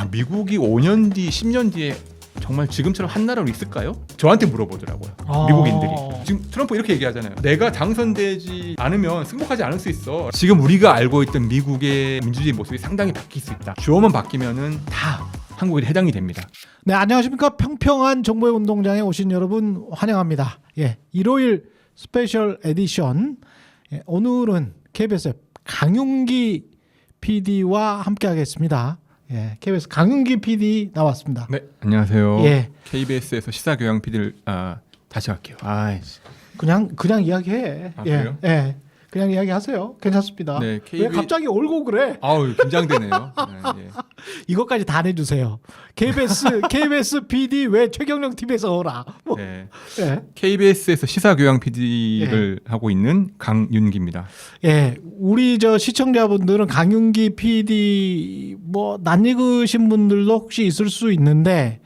아 미국이 5년 뒤, 10년 뒤에 정말 지금처럼 한 나라로 있을까요? 저한테 물어보더라고요. 아. 미국인들이. 지금 트럼프 이렇게 얘기하잖아요. 내가 당선되지 않으면 승복하지 않을 수 있어. 지금 우리가 알고 있던 미국의 민주주의 모습이 상당히 바뀔 수 있다. 주어만 바뀌면은 다 한국에 해당이 됩니다. 네, 안녕하십니까? 평평한 정보의 운동장에 오신 여러분 환영합니다. 예, 일요일 스페셜 에디션. 예, 오늘은 KBS 강윤기 PD와 함께하겠습니다. 예, KBS 강윤기 PD 나왔습니다. 네, 안녕하세요. 예, KBS에서 시사 교양 PD를 아, 다시 할게요. 아, 그냥 그냥 이야기해. 아, 예, 그래요? 예, 그냥 이야기하세요. 괜찮습니다. 네, 왜 KB... 갑자기 올고 그래? 아우 긴장되네요. 네, 예. 이것까지 다 내주세요. KBS KBS PD 왜 최경영 TV에서 오라? 뭐, 네. 예. KBS에서 시사교양 PD를 하고 있는 강윤기입니다. 예, 우리 저 시청자분들은 강윤기 PD 뭐 낯익으신 분들도 혹시 있을 수 있는데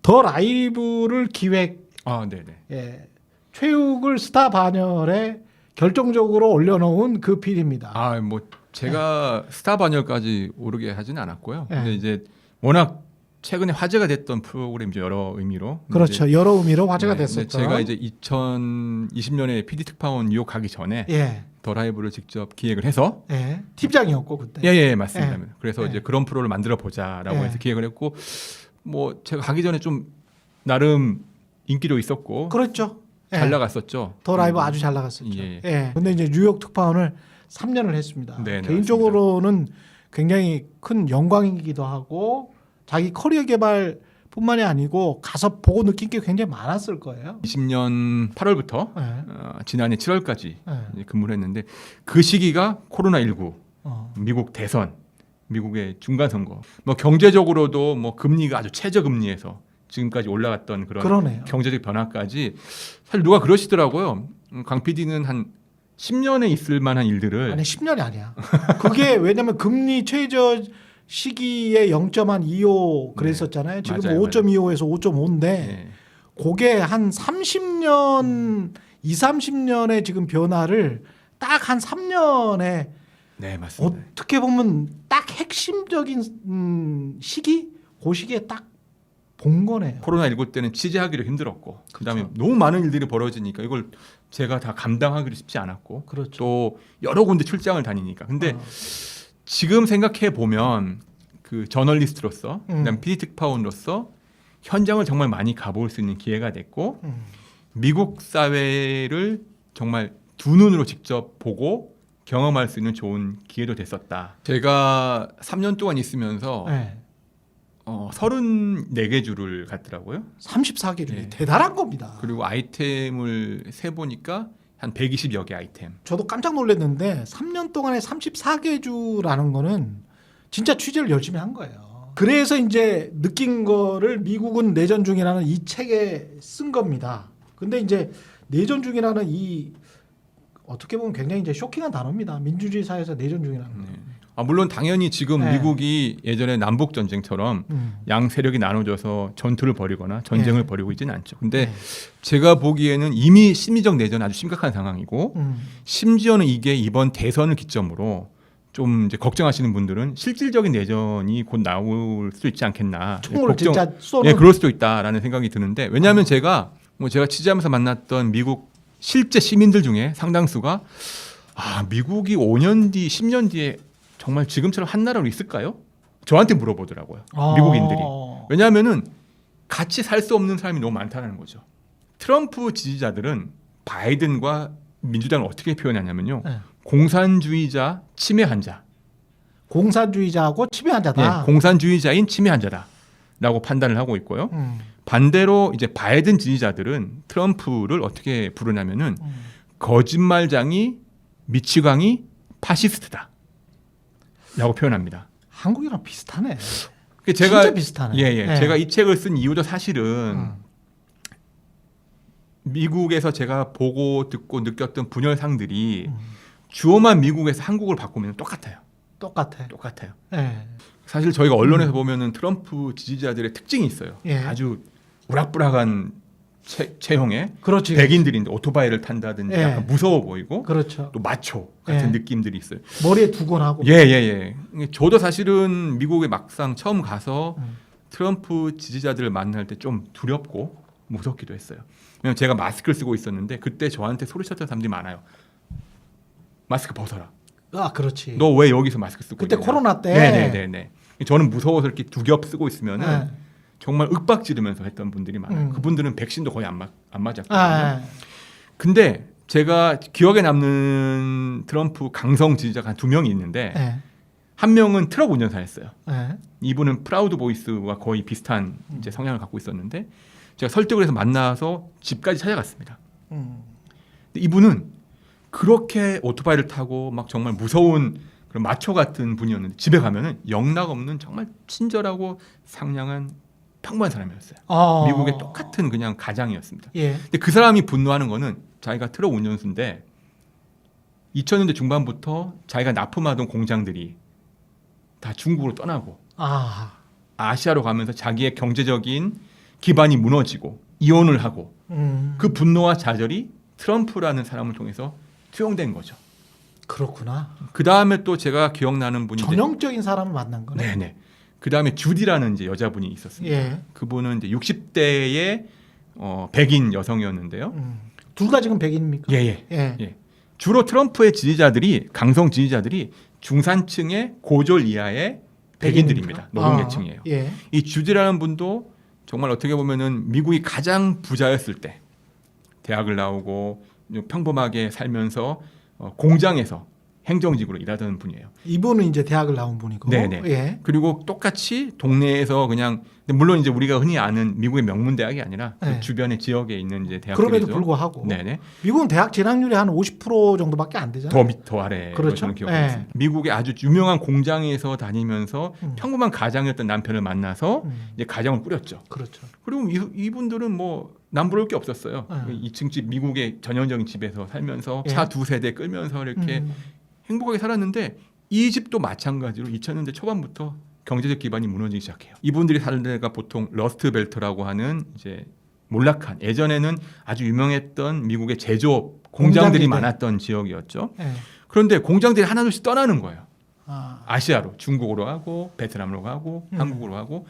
더 라이브를 기획 아, 네, 네. 예, 최욱을 스타 반열에 결정적으로 올려놓은 그 PD입니다. 아, 뭐 제가 스타 반열까지 오르게 하지는 않았고요. 네. 근데 이제 워낙 최근에 화제가 됐던 프로그램이죠 여러 의미로. 그렇죠. 여러 의미로 화제가 네, 됐었죠. 제가 이제 2020년에 PD 특파원 뉴욕 가기 전에 예, 더 라이브를 직접 기획을 해서 예, 팀장이었고 그때. 예, 예, 맞습니다. 예. 그래서 예. 이제 그런 프로를 만들어 보자라고 예. 해서 기획을 했고 뭐 제가 가기 전에 좀 나름 인기도 있었고 그렇죠. 예. 잘 나갔었죠. 더 라이브 음. 아주 잘 나갔었죠. 예. 예. 근데 이제 뉴욕 특파원을 3년을 했습니다. 네, 네, 개인적으로는 굉장히 큰 영광이기도 하고 자기 커리어 개발뿐만이 아니고 가서 보고 느낀 게 굉장히 많았을 거예요. 20년 8월부터 예. 어, 지난해 7월까지 예. 이제 근무를 했는데 그 시기가 코로나 19, 어. 미국 대선, 미국의 중간 선거, 뭐 경제적으로도 뭐 금리가 아주 최저 금리에서 지금까지 올라갔던 그런 그러네요. 경제적 변화까지 사실 누가 그러시더라고요. 음, 강 PD는 한 10년에 있을 만한 일들을 아니 10년이 아니야. 그게 왜냐면 금리 최저 시기에 0.25 그랬었잖아요. 지금 맞아요, 5.25에서 5.5인데 네. 그게 한 30년, 2, 30년의 지금 변화를 딱 한 3년에 네 맞습니다. 어떻게 보면 딱 핵심적인 음, 시기 그 시기에 딱 본 거네요. 코로나 19 때는 취재하기도 힘들었고 그다음에 그렇죠. 너무 많은 일들이 벌어지니까 이걸 제가 다 감당하기도 쉽지 않았고 그렇죠. 또 여러 군데 출장을 다니니까 근데 어. 지금 생각해 보면 그 저널리스트로서 음. 그다음 PD 특파원으로서 현장을 정말 많이 가볼 수 있는 기회가 됐고 음. 미국 사회를 정말 두 눈으로 직접 보고 경험할 수 있는 좋은 기회도 됐었다. 제가 3년 동안 있으면서 네. 어, 34개 주를 갔더라고요. 34개를 네. 대단한 겁니다. 그리고 아이템을 세 보니까 한 120여 개 아이템. 저도 깜짝 놀랐는데 3년 동안에 34개 주라는 거는 진짜 취재를 열심히 한 거예요. 그래서 이제 느낀 거를 미국은 내전 중이라는 이 책에 쓴 겁니다. 근데 이제 내전 중이라는 이 어떻게 보면 굉장히 이제 쇼킹한 단어입니다. 민주주의 사회에서 내전 중이라는 거. 네. 아, 물론 당연히 지금 네. 미국이 예전에 남북 전쟁처럼 음. 양 세력이 나눠져서 전투를 벌이거나 전쟁을 네. 벌이고 있지는 않죠. 근데 네. 제가 보기에는 이미 심리적 내전 아주 심각한 상황이고 음. 심지어는 이게 이번 대선을 기점으로 좀 이제 걱정하시는 분들은 실질적인 내전이 곧 나올 수도 있지 않겠나. 총을 걱정- 진짜 쏘는 예, 그럴 수도 있다라는 생각이 드는데 왜냐하면 제가 뭐 제가 취재하면서 만났던 미국 실제 시민들 중에 상당수가 아 미국이 5년 뒤, 10년 뒤에 정말 지금처럼 한 나라로 있을까요? 저한테 물어보더라고요. 아. 미국인들이. 왜냐하면은 같이 살 수 없는 사람이 너무 많다는 거죠. 트럼프 지지자들은 바이든과 민주당을 어떻게 표현하냐면요. 네. 공산주의자 치매 환자. 공산주의자하고 치매환자다. 예, 공산주의자인 치매 환자다라고 판단을 하고 있고요. 음. 반대로 이제 바이든 지지자들은 트럼프를 어떻게 부르냐면은 음. 거짓말장이 미치광이 파시스트다. 라고 표현합니다. 한국이랑 비슷하네. 그 제가 진짜 비슷하네. 예, 예. 예. 제가 이 책을 쓴 이유도 사실은 음. 미국에서 제가 보고 듣고 느꼈던 분열상들이 음. 주어만 미국에서 한국을 바꾸면 똑같아요. 똑같아. 똑같아요. 예. 사실 저희가 언론에서 보면은 트럼프 지지자들의 특징이 있어요. 예. 아주 우락부락한 체, 체형의 그렇지. 백인들인데 오토바이를 탄다든지 예. 약간 무서워 보이고 그렇죠. 또 마초 같은 예. 느낌들이 있어요. 머리에 두건 하고. 예 예 예. 저도 사실은 미국에 막상 처음 가서 음. 트럼프 지지자들을 만날 때 좀 두렵고 무섭기도 했어요. 왜냐면 제가 마스크를 쓰고 있었는데 그때 저한테 소리쳤던 사람들이 많아요. 마스크 벗어라. 아, 그렇지. 너 왜 여기서 마스크 쓰고 그때 있냐? 코로나 때. 네 네 네 네. 저는 무서워서 이렇게 두겹 쓰고 있으면은 네. 정말 윽박 지르면서 했던 분들이 많아요. 음. 그분들은 백신도 거의 안, 맞, 안 맞았거든요. 아, 예. 근데 제가 기억에 남는 트럼프 강성 지지자가 한 두 명이 있는데 예. 한 명은 트럭 운전사였어요. 예. 이분은 프라우드 보이스와 거의 비슷한 이제 성향을 갖고 있었는데 제가 설득을 해서 만나서 집까지 찾아갔습니다. 음. 근데 이분은 그렇게 오토바이를 타고 막 정말 무서운 그런 마초 같은 분이었는데 집에 가면은 영락 없는 정말 친절하고 상냥한 평범한 사람이었어요. 어. 미국의 똑같은 그냥 가장이었습니다. 예. 근데 그 사람이 분노하는 거는 자기가 트럭 운전수인데 2000년대 중반부터 자기가 납품하던 공장들이 다 중국으로 떠나고 아. 아시아로 가면서 자기의 경제적인 기반이 무너지고 이혼을 하고 음. 그 분노와 좌절이 트럼프라는 사람을 통해서 투영된 거죠. 그렇구나. 그 다음에 또 제가 기억나는 분이 전형적인 사람을 만난 거네. 네네. 그 다음에 주디라는 이제 여자분이 있었습니다. 예. 그분은 이제 60대의 어, 백인 여성이었는데요. 음. 둘 다 지금 백인입니까? 예예. 예. 예. 주로 트럼프의 지지자들이 강성 지지자들이 중산층의 고졸 이하의 백인들입니다. 노동계층이에요. 아, 예. 이 주디라는 분도 정말 어떻게 보면은 미국이 가장 부자였을 때 대학을 나오고 평범하게 살면서 어, 공장에서 행정직으로 일하던 분이에요. 이분은 이제 대학을 나온 분이고. 네네. 예. 그리고 똑같이 동네에서 그냥 근데 물론 이제 우리가 흔히 아는 미국의 명문 대학이 아니라 그 네. 주변의 지역에 있는 이제 대학들이죠. 그럼에도 불구하고 네네. 미국은 대학 진학률이 한 50% 정도밖에 안 되잖아요. 더, 밑- 더 아래 그렇죠. 저는 네. 있습니다. 미국의 아주 유명한 공장에서 다니면서 음. 평범한 가장이었던 남편을 만나서 음. 이제 가정을 꾸렸죠. 그렇죠. 그리고 이, 이분들은 뭐 남부러울 게 없었어요. 네. 2층 집 미국의 전형적인 집에서 살면서 예. 차두 세대 끌면서 이렇게 음. 행복하게 살았는데 이 집도 마찬가지로 2000년대 초반부터 경제적 기반이 무너지기 시작해요. 이분들이 사는 데가 보통 러스트 벨트라고 하는 이제 몰락한 예전에는 아주 유명했던 미국의 제조업 공장들이. 많았던 지역이었죠. 예. 그런데 공장들이 하나둘씩 떠나는 거예요. 아. 아시아로 중국으로 가고 베트남으로 가고 음. 한국으로 가고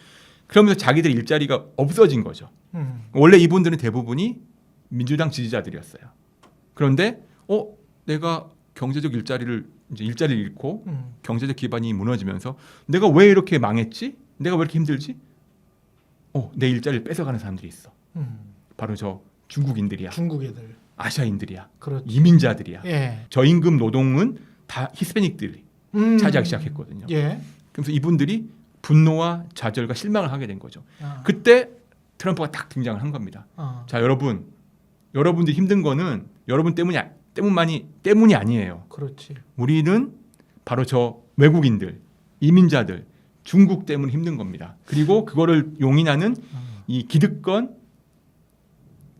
그러면서 자기들 일자리가 없어진 거죠. 음. 원래 이분들은 대부분이 민주당 지지자들이었어요. 그런데 어 내가 경제적 일자리를 이제 일자리를 잃고 음. 경제적 기반이 무너지면서 내가 왜 이렇게 망했지? 내가 왜 이렇게 힘들지? 어, 내 일자리를 뺏어가는 사람들이 있어. 음. 바로 저 중국인들이야. 중국 애들. 아시아인들이야. 그렇죠. 이민자들이야. 예. 저임금 노동은 다 히스패닉들이 음. 차지하기 시작했거든요. 예. 그래서 이분들이 분노와 좌절과 실망을 하게 된 거죠. 아. 그때 트럼프가 딱 등장을 한 겁니다. 어. 자, 여러분. 여러분들이 힘든 거는 여러분 때문이 아- 때문만이 때문이 아니에요. 그렇지. 우리는 바로 저 외국인들, 이민자들, 중국 때문에 힘든 겁니다. 그리고 그거를 용인하는 음. 이 기득권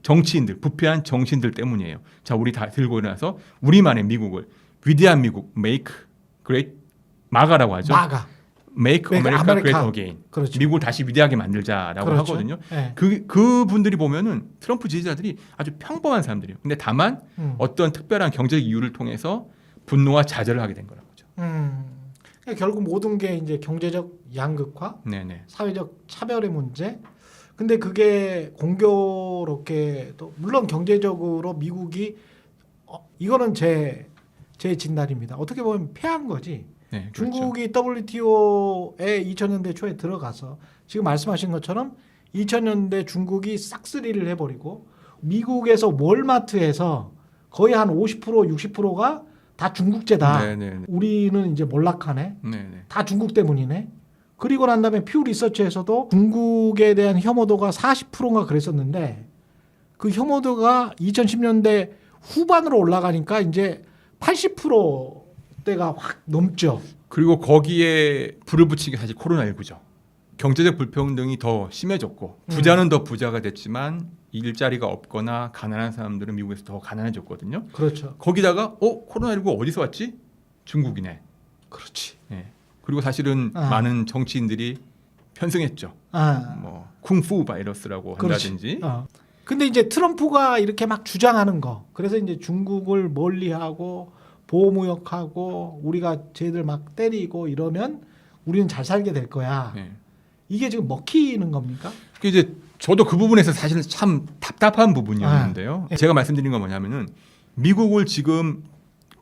정치인들, 부패한 정치인들 때문이에요. 자, 우리 다 들고 일어나서 우리만의 미국을 위대한 미국, make great 마가라고 하죠. 마가. Make Make America America. great again. 그렇죠. 미국을 다시 위대하게 만들자라고 그렇죠. 하거든요. 예. 그 그 분들이 보면은 트럼프 지지자들이 아주 평범한 사람들이에요. 근데 다만 음. 어떤 특별한 경제적 이유를 통해서 분노와 좌절을 하게 된 거라는 거죠. 음. 그러니까 결국 모든 게 이제 경제적 양극화, 네네. 사회적 차별의 문제. 근데 그게 공교롭게 또 물론 경제적으로 미국이 어, 이거는 제 제 진단입니다. 어떻게 보면 패한 거지. 네, 그렇죠. 중국이 WTO에 2000년대 초에 들어가서 지금 말씀하신 것처럼 2000년대 중국이 싹쓸이를 해버리고 미국에서 월마트에서 거의 한 50% 60%가 다 중국제다. 네네. 우리는 이제 몰락하네. 네네. 다 중국 때문이네. 그리고 난 다음에 퓨 리서치에서도 중국에 대한 혐오도가 40%인가 그랬었는데 그 혐오도가 2010년대 후반으로 올라가니까 이제 80% 대가 확 넘죠. 그리고 거기에 불을 붙인 게 사실 코로나19죠. 경제적 불평등이 더 심해졌고 음. 부자는 더 부자가 됐지만 일자리가 없거나 가난한 사람들은 미국에서 더 가난해졌거든요. 그렇죠. 거기다가 어 코로나19 어디서 왔지? 중국이네. 그렇지. 예. 그리고 사실은 아. 많은 정치인들이 편승했죠. 아, 뭐 쿵푸 바이러스라고 그렇지. 한다든지 어. 근데 이제 트럼프가 이렇게 막 주장하는 거. 그래서 이제 중국을 멀리하고 보호무역하고 우리가 쟤들 막 때리고 이러면 우리는 잘 살게 될 거야. 네. 이게 지금 먹히는 겁니까? 그 이제 저도 그 부분에서 사실 참 답답한 부분이었는데요. 아, 제가 말씀드린 건 뭐냐면은 미국을 지금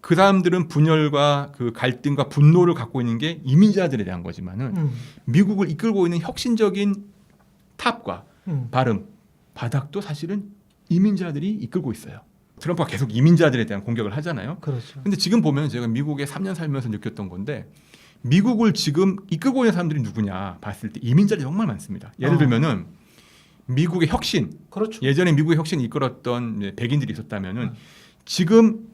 그 사람들은 분열과 그 갈등과 분노를 갖고 있는 게 이민자들에 대한 거지만은 음, 미국을 이끌고 있는 혁신적인 탑과 음. 발음, 바닥도 사실은 이민자들이 이끌고 있어요. 트럼프가 계속 이민자들에 대한 공격을 하잖아요. 그렇죠. 근데 지금 보면 제가 미국에 3년 살면서 느꼈던 건데 미국을 지금 이끌고 있는 사람들이 누구냐 봤을 때 이민자들이 정말 많습니다. 예를 어. 들면은 미국의 혁신 그렇죠. 예전에 미국의 혁신을 이끌었던 백인들이 있었다면은 음. 지금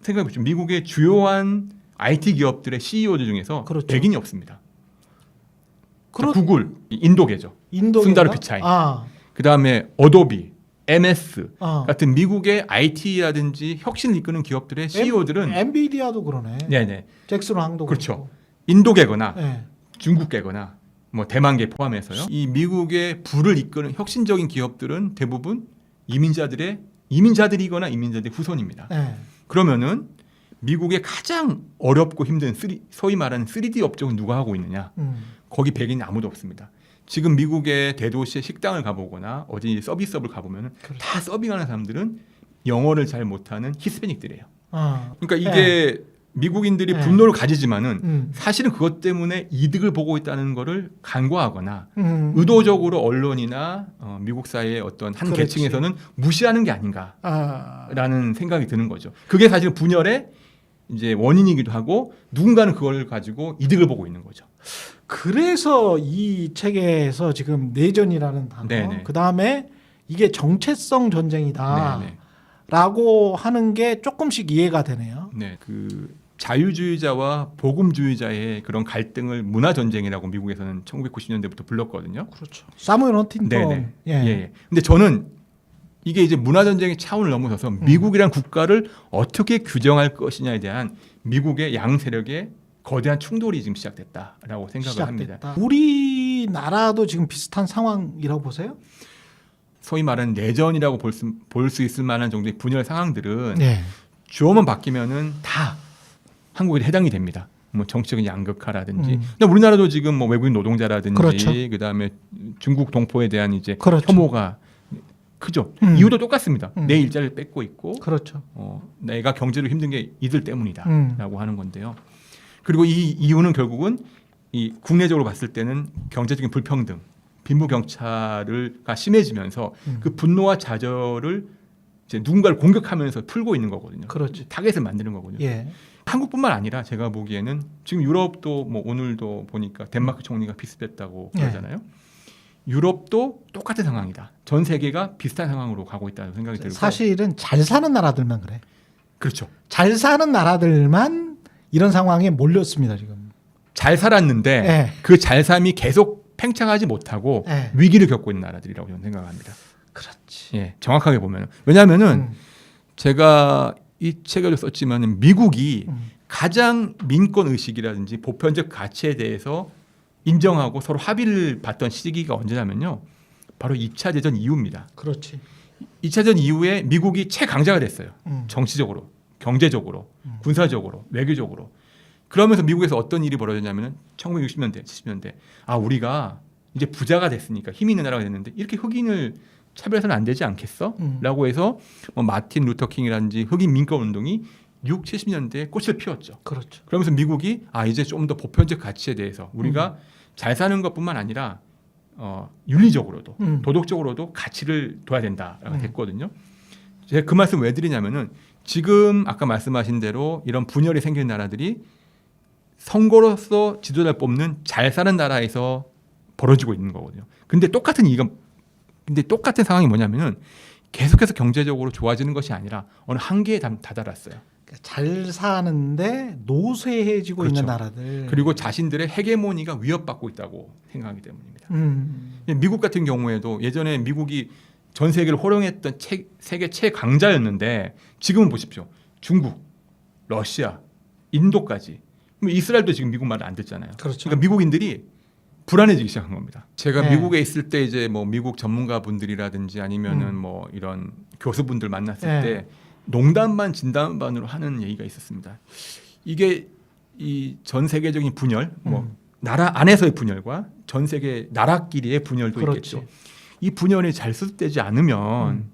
생각해 보시죠. 미국의 주요한 IT 기업들의 CEO들 중에서 그렇죠. 백인이 없습니다. 그렇 구글, 인도계죠. 인도 순다르 피차이. 아, 그 다음에 어도비, MS 어. 같은 미국의 IT라든지 혁신을 이끄는 기업들의 CEO들은 엔비디아도 그러네. 네네 잭슨 황도 그렇죠. 인도계거나 네. 중국계거나 뭐 대만계 포함해서요. 이 미국의 부를 이끄는 혁신적인 기업들은 대부분 이민자들의 이민자들이거나 이민자들의 후손입니다. 네. 그러면은 미국의 가장 어렵고 힘든 3, 소위 말하는 3D 업종은 누가 하고 있느냐? 음. 거기 백인이 아무도 없습니다. 지금 미국의 대도시의 식당을 가보거나 어디 서비스업을 가보면은 그렇죠. 다 서빙하는 사람들은 영어를 잘 못하는 히스패닉들이에요. 아. 그러니까 이게 미국인들이 네. 분노를 가지지만은 음. 사실은 그것 때문에 이득을 보고 있다는 거를 간과하거나 음. 의도적으로 언론이나 어, 미국 사회의 어떤 한 그렇지. 계층에서는 무시하는 게 아닌가라는 아. 생각이 드는 거죠. 그게 사실 분열의 이제 원인이기도 하고 누군가는 그걸 가지고 이득을 보고 있는 거죠. 그래서 이 책에서 지금 내전이라는 단어, 네네. 그 다음에 이게 정체성 전쟁이다라고 네, 네. 하는 게 조금씩 이해가 되네요. 네, 그 자유주의자와 복음주의자의 그런 갈등을 문화 전쟁이라고 미국에서는 1990년대부터 불렀거든요. 그렇죠. 사무엘 헌팅턴. 네네. 예. 예. 예. 근데 저는 이게 이제 문화 전쟁의 차원을 넘어서서 음. 미국이란 국가를 어떻게 규정할 것이냐에 대한 미국의 양 세력의 거대한 충돌이 지금 시작됐다라고 생각을 합니다. 시작됐다. 우리나라도 지금 비슷한 상황이라고 보세요? 소위 말하는 내전이라고 볼 수 볼 수 있을 만한 정도의 분열 상황들은 네. 주어만 바뀌면은 다 한국에 해당이 됩니다. 뭐 정치적인 양극화라든지. 음. 근데 우리나라도 지금 뭐 외국인 노동자라든지 그렇죠. 그다음에 중국 동포에 대한 이제 그렇죠. 혐오가 크죠. 음. 이유도 똑같습니다. 음. 내 일자리를 뺏고 있고 그렇죠. 어, 내가 경제로 힘든 게 이들 음. 때문이다라고 하는 건데요. 그리고 이 이유는 결국은 이 국내적으로 봤을 때는 경제적인 불평등, 빈부경차가 심해지면서 음. 그 분노와 좌절을 이제 누군가를 공격하면서 풀고 있는 거거든요. 그렇죠. 타겟을 만드는 거거든요. 예. 한국뿐만 아니라 제가 보기에는 지금 유럽도 뭐 오늘도 보니까 덴마크 총리가 비슷했다고 네. 그러잖아요. 유럽도 똑같은 상황이다. 전 세계가 비슷한 상황으로 가고 있다는 생각이 들고 사실은 잘 사는 나라들만 그래. 그렇죠. 잘 사는 나라들만 이런 상황에 몰렸습니다 지금. 잘 살았는데 예. 그 잘삼이 계속 팽창하지 못하고 예. 위기를 겪고 있는 나라들이라고 저는 생각합니다. 그렇지. 예, 정확하게 보면 왜냐하면은 음. 제가 이 책에도 썼지만 미국이 음. 가장 민권 의식이라든지 보편적 가치에 대해서 인정하고 서로 합의를 봤던 시기가 언제냐면요. 바로 2차 대전 이후입니다. 그렇지. 2차 대전 이후에 미국이 최강자가 됐어요. 음. 정치적으로, 경제적으로, 음. 군사적으로, 외교적으로. 그러면서 미국에서 어떤 일이 벌어졌냐면은 1960년대, 70년대. 아, 우리가 이제 부자가 됐으니까 힘 있는 나라가 됐는데 이렇게 흑인을 차별해서는 안 되지 않겠어? 음. 라고 해서 뭐 마틴 루터 킹이라든지 흑인 민권 운동이 6, 70년대에 꽃을 피웠죠. 그렇죠. 그러면서 미국이 아 이제 좀 더 보편적 가치에 대해서 우리가 잘 사는 것뿐만 아니라 어, 윤리적으로도 음. 도덕적으로도 가치를 둬야 된다라고 음. 됐거든요. 제가 그 말씀 왜 드리냐면은 지금 아까 말씀하신 대로 이런 분열이 생기는 나라들이 선거로서 지도자를 뽑는 잘 사는 나라에서 벌어지고 있는 거거든요. 근데 똑같은 이가 근데 똑같은 상황이 뭐냐면은 계속해서 경제적으로 좋아지는 것이 아니라 어느 한계에 다- 다다랐어요. 그러니까 잘 사는데 노쇠해지고 그렇죠. 있는 나라들. 그리고 자신들의 헤게모니가 위협받고 있다고 생각하기 때문입니다. 음. 미국 같은 경우에도 예전에 미국이 전 세계를 호령했던 최- 세계 최강자였는데 지금은 보십시오. 중국, 러시아, 인도까지. 뭐 이스라엘도 지금 미국 말을 안 듣잖아요. 그렇죠. 그러니까 미국인들이 불안해지기 시작한 겁니다. 제가 네. 미국에 있을 때 이제 뭐 미국 전문가 분들이라든지 아니면은 음. 뭐 이런 교수분들 만났을 네. 때 농담반 진담반으로 하는 얘기가 있었습니다. 이게 이 전 세계적인 분열, 뭐 음. 나라 안에서의 분열과 전 세계 나라끼리의 분열도 그렇지. 있겠죠. 이 분열이 잘 수습되지 않으면 음.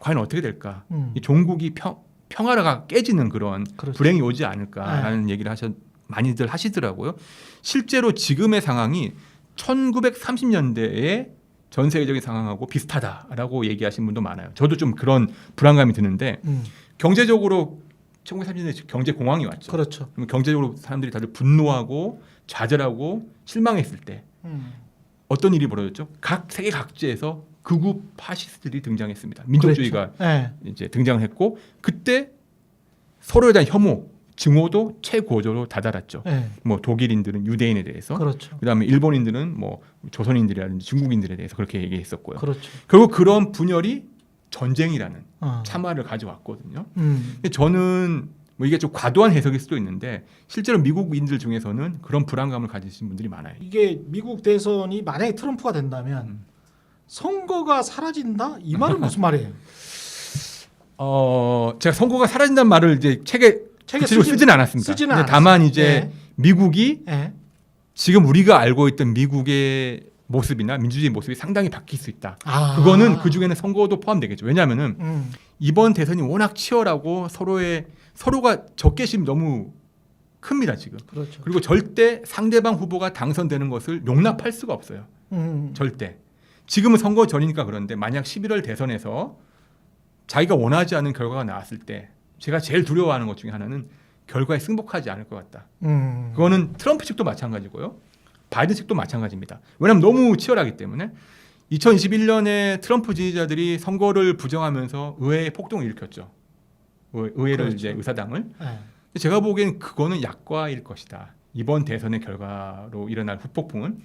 과연 어떻게 될까? 음. 이 종국이 평, 평화가 깨지는 그런 그렇죠. 불행이 오지 않을까라는 얘기를 하셨 많이들 하시더라고요. 실제로 지금의 상황이 1930년대의 전 세계적인 상황하고 비슷하다라고 얘기하신 분도 많아요. 저도 좀 그런 불안감이 드는데 음. 경제적으로 1930년대 경제 공황이 왔죠. 그렇죠. 그러면 경제적으로 사람들이 다들 분노하고 좌절하고 실망했을 때 음. 어떤 일이 벌어졌죠? 각 세계 각지에서 극우 파시스트들이 등장했습니다. 민족주의가 그렇죠. 네. 이제 등장을 했고 그때 서로에 대한 혐오, 증오도 최고조로 다다랐죠. 네. 뭐 독일인들은 유대인에 대해서, 그렇죠. 그다음에 일본인들은 뭐 조선인들이라든지 중국인들에 대해서 그렇게 얘기했었고요. 그렇죠. 결국 그런 분열이 전쟁이라는 어. 참화를 가져왔거든요. 음. 근데 저는 뭐 이게 좀 과도한 해석일 수도 있는데 실제로 미국인들 중에서는 그런 불안감을 가지신 분들이 많아요. 이게 미국 대선이 만약에 트럼프가 된다면 음. 선거가 사라진다? 이 말은 무슨 말이에요? 어, 제가 선거가 사라진다는 말을 이제 책에 책에 쓰진- 쓰진 않았습니다. 쓰지는 근데 않았어요. 다만 이제 네. 미국이 예. 지금 우리가 알고 있던 미국의 모습이나 민주주의 모습이 상당히 바뀔 수 있다. 아. 그거는 그 중에는 선거도 포함되겠죠. 왜냐하면은 음. 이번 대선이 워낙 치열하고 서로의 서로가 적개심 너무 큽니다 지금. 그렇죠. 그리고 절대 상대방 후보가 당선되는 것을 용납할 수가 없어요. 음. 절대. 지금은 선거 전이니까 그런데 만약 11월 대선에서 자기가 원하지 않은 결과가 나왔을 때 제가 제일 두려워하는 것 중에 하나는 결과에 승복하지 않을 것 같다. 음. 그거는 트럼프 측도 마찬가지고요. 바이든 측도 마찬가지입니다. 왜냐하면 너무 치열하기 때문에 2021년에 트럼프 지지자들이 선거를 부정하면서 의회에 폭동을 일으켰죠. 의- 의회를 그렇죠. 이제 의사당을. 예. 근데 제가 보기엔 그거는 약과일 것이다. 이번 대선의 결과로 일어날 후폭풍은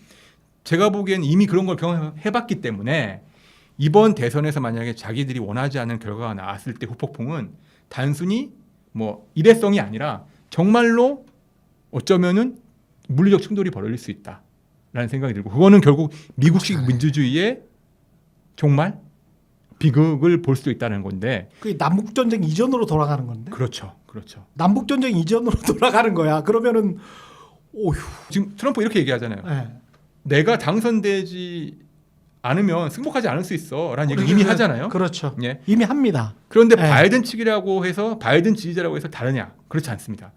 제가 보기엔 이미 그런 걸 경험해봤기 때문에 이번 대선에서 만약에 자기들이 원하지 않은 결과가 나왔을 때 후폭풍은 단순히 뭐 일회성이 아니라 정말로 어쩌면은 물리적 충돌이 벌어질 수 있다라는 생각이 들고 그거는 결국 미국식 그렇죠. 민주주의의 정말 비극을 볼 수도 있다는 건데 그 남북 전쟁 이전으로 돌아가는 건데. 그렇죠, 그렇죠. 남북 전쟁 이전으로 돌아가는 거야. 그러면은 오휴. 지금 트럼프 이렇게 얘기하잖아요. 예. 내가 당선되지 않으면 승복하지 않을 수 있어라는 얘기 이미 하잖아요. 그렇죠. 예. 이미 합니다. 그런데 네. 바이든 측이라고 해서 바이든 지지자라고 해서 다르냐? 그렇지 않습니다.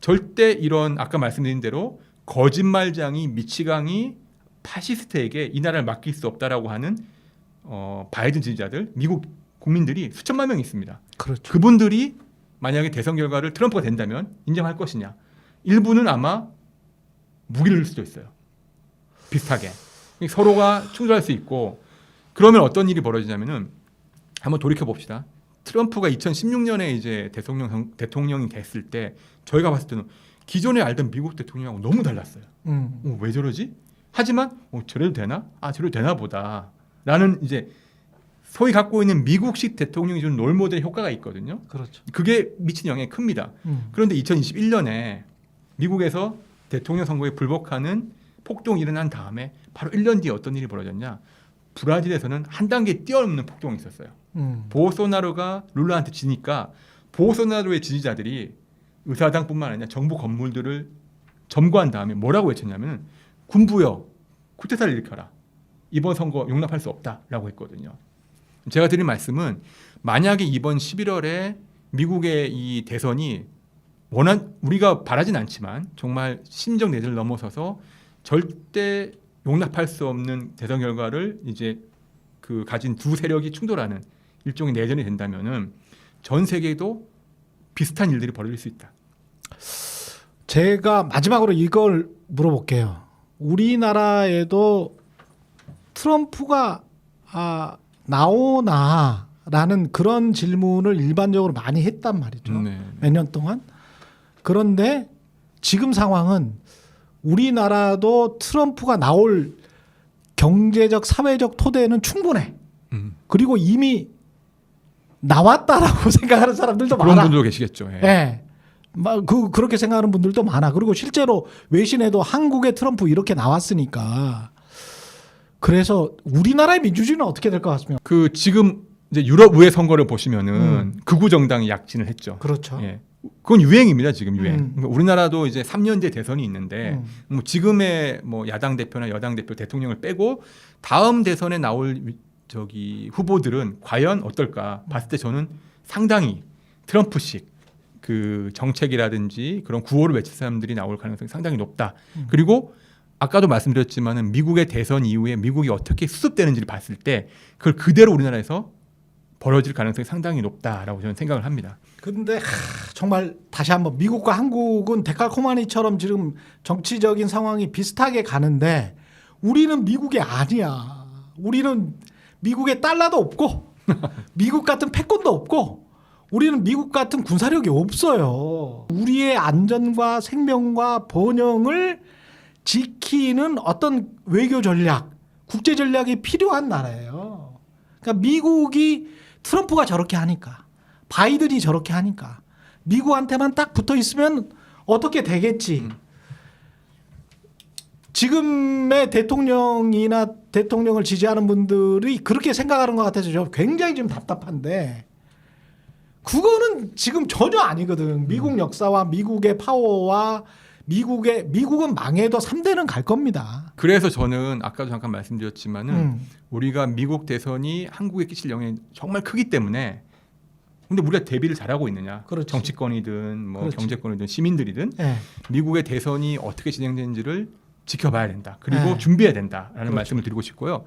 절대 이런 아까 말씀드린 대로 거짓말장이 미치광이 파시스트에게 이 나라를 맡길 수 없다라고 하는 어, 바이든 지지자들, 미국 국민들이 수천만 명 있습니다. 그렇죠. 그분들이 만약에 대선 결과를 트럼프가 된다면 인정할 것이냐? 일부는 아마 무기를 들 수도 있어요. 비슷하게 서로가 충돌할 수 있고 그러면 어떤 일이 벌어지냐면은 한번 돌이켜 봅시다. 트럼프가 2016년에 이제 대통령 선- 대통령이 됐을 때 저희가 봤을 때는 기존에 알던 미국 대통령하고 너무 달랐어요. 음. 어, 왜 저러지? 하지만 어, 저래도 되나? 아 저래도 되나 보다라는 이제 소위 갖고 있는 미국식 대통령이 주는 롤모델 효과가 있거든요. 그렇죠. 그게 미친 영향이 큽니다. 음. 그런데 2021년에 미국에서 대통령 선거에 불복하는 폭동이 일어난 다음에 바로 1년 뒤에 어떤 일이 벌어졌냐? 브라질에서는 한 단계 뛰어넘는 폭동이 있었어요. 음. 보소나로가 룰라한테 지니까 보소나로의 지지자들이 의사당뿐만 아니라 정부 건물들을 점거한 다음에 뭐라고 외쳤냐면 군부여 쿠데타를 일으켜라. 이번 선거 용납할 수 없다라고 했거든요. 제가 드린 말씀은 만약에 이번 11월에 미국의 이 대선이 원한 우리가 바라진 않지만 정말 심정 내전을 넘어서서 절대 용납할 수 없는 대선 결과를 이제 그 가진 두 세력이 충돌하는 일종의 내전이 된다면은 전 세계도 비슷한 일들이 벌어질 수 있다. 제가 마지막으로 이걸 물어볼게요. 우리나라에도 트럼프가 아, 나오나라는 그런 질문을 일반적으로 많이 했단 말이죠. 네. 몇년 동안. 그런데 지금 상황은 우리나라도 트럼프가 나올 경제적 사회적 토대는 충분해. 음. 그리고 이미 나왔다라고 생각하는 사람들도 그런 많아. 분들도 계시겠죠. 예. 예. 막그 그렇게 생각하는 분들도 많아. 그리고 실제로 외신에도 한국의 트럼프 이렇게 나왔으니까 그래서 우리나라의 민주주의는 어떻게 될 것 같습니까? 그 지금 이제 유럽 의회 선거를 보시면은 음. 극우 정당이 약진을 했죠. 그렇죠. 예. 그건 유행입니다 지금 유행. 음. 그러니까 우리나라도 이제 3년 뒤에 대선이 있는데 음. 뭐 지금의 뭐 야당 대표나 여당 대표 대통령을 빼고 다음 대선에 나올 위- 저기 후보들은 과연 어떨까 봤을 때 저는 상당히 트럼프식 그 정책이라든지 그런 구호를 외칠 사람들이 나올 가능성이 상당히 높다. 음. 그리고 아까도 말씀드렸지만은 미국의 대선 이후에 미국이 어떻게 수습되는지를 봤을 때 그걸 그대로 우리나라에서 벌어질 가능성이 상당히 높다라고 저는 생각을 합니다. 근데 하, 정말 다시 한번 미국과 한국은 데칼코마니처럼 지금 정치적인 상황이 비슷하게 가는데 우리는 미국이 아니야. 우리는 미국에 달러도 없고 미국 같은 패권도 없고 우리는 미국 같은 군사력이 없어요. 우리의 안전과 생명과 번영을 지키는 어떤 외교 전략, 국제 전략이 필요한 나라예요. 그러니까 미국이 트럼프가 저렇게 하니까 바이든이 저렇게 하니까 미국한테만 딱 붙어 있으면 어떻게 되겠지. 지금의 대통령이나 대통령을 지지하는 분들이 그렇게 생각하는 것 같아서 저 굉장히 좀 답답한데 그거는 지금 전혀 아니거든. 미국 역사와 미국의 파워와 미국의 미국은 망해도 3대는 갈 겁니다. 그래서 저는 아까도 잠깐 말씀드렸지만은 음. 우리가 미국 대선이 한국에 끼칠 영향이 정말 크기 때문에 근데 우리가 대비를 잘하고 있느냐? 그렇지. 정치권이든 뭐 그렇지. 경제권이든 시민들이든 예. 미국의 대선이 어떻게 진행되는지를 지켜봐야 된다. 그리고 네. 준비해야 된다라는 그렇죠. 말씀을 드리고 싶고요.